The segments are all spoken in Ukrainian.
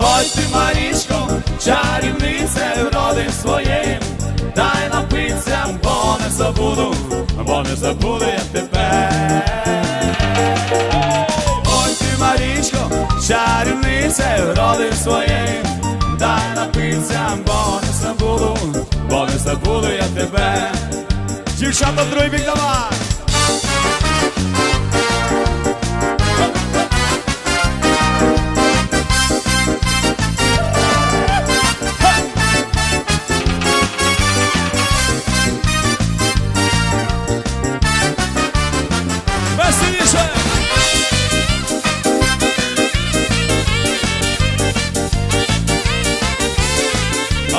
Ой ти, Марічко, чарівниця родин своїм, дай напиться, бо не забуду, бо не забуду я тебе. Ой ти, Марічко, чарівниця родин своїм, дай напиться, бо не забуду, бо не забуду я тебе. Дівчата, другий бік давай!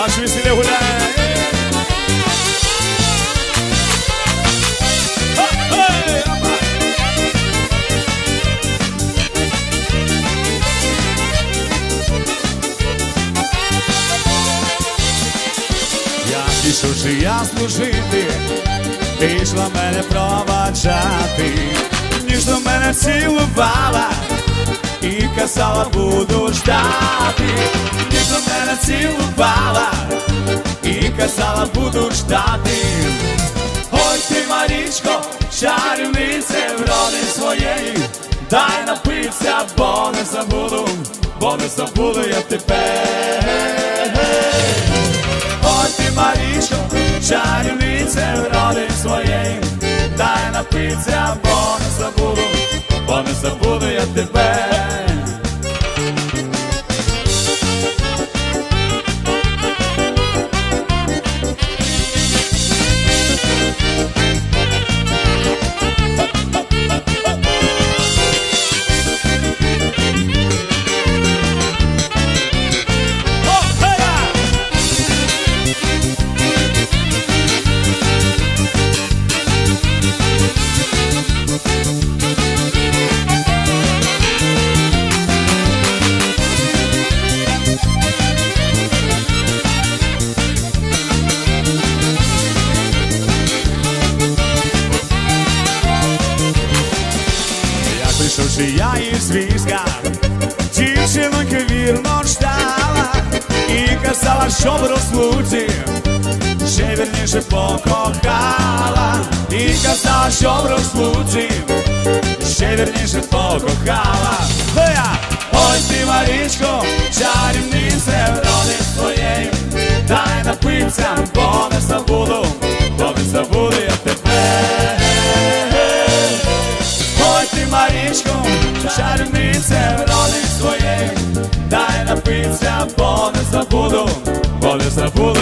Аж веселі гуляє! Я пішов же я служити, ти йшла мене проваджати, ніжно мене цілувала і казала, буду ждати, ніжно мене цілувала і казала, буду ждати. Ой ти, Марічко, чарівнице вроди своєї, дай напився, бо не забуду, бо не забуду я тебе. Ой ти, Марічко, чарівниця роди своєї, дай напиться, бо Прийшов же я із війська, дівчинок вірно ждала і казала, що в розлуці ще вірніше покохала, і казала, що в розлуці ще вірніше покохала. Ой ти, Марічко, poder.